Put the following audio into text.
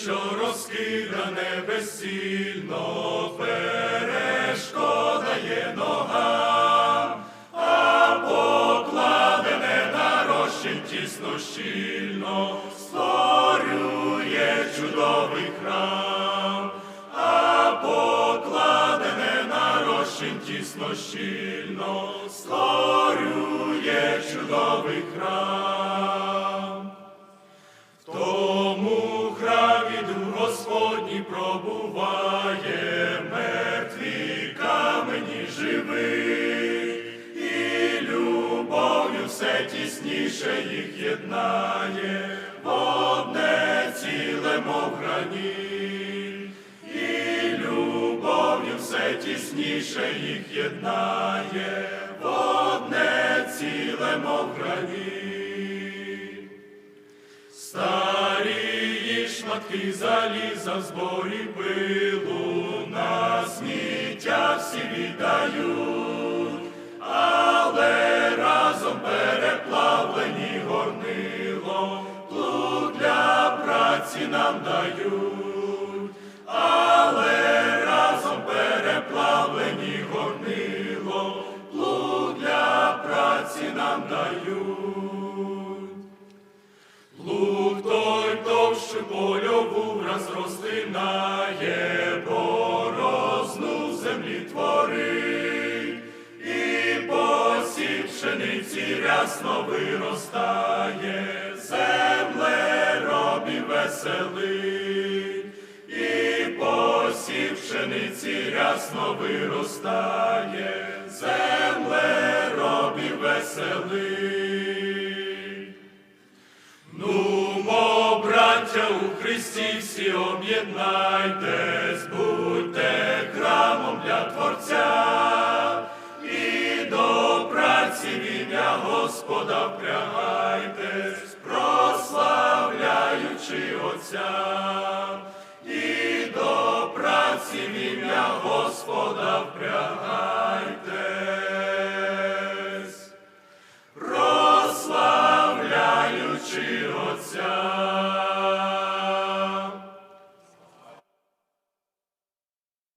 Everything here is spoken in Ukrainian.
що розкидане безсильно, перешкода є ногам, а покладене на розчин тісно щільно, створює чудовий храм, а покладене на розчин тісно щільно, створює чудовий храм. Дух Господній пробуває, мертві камені живий, і любов'ю все тісніше їх єднає, одне ціле, мов граніт, і любов'ю все тісніше їх єднає, одне ціле, мов граніт. Шматки заліза в зборі пилу, на сміття всі віддають, але разом переплавлені горнило, плуг для праці нам дають, розтинає, борозну землі творить, і посів пшениці рясно виростає, земле робі веселить, і посів пшениці рясно виростає, земле робі веселить. Браття у Христі, всі об'єднайтесь, будьте храмом для Творця, і до праці в ім'я Господа впрягайтесь, прославляючи Отця, і до праці в ім'я Господа впрягайтесь.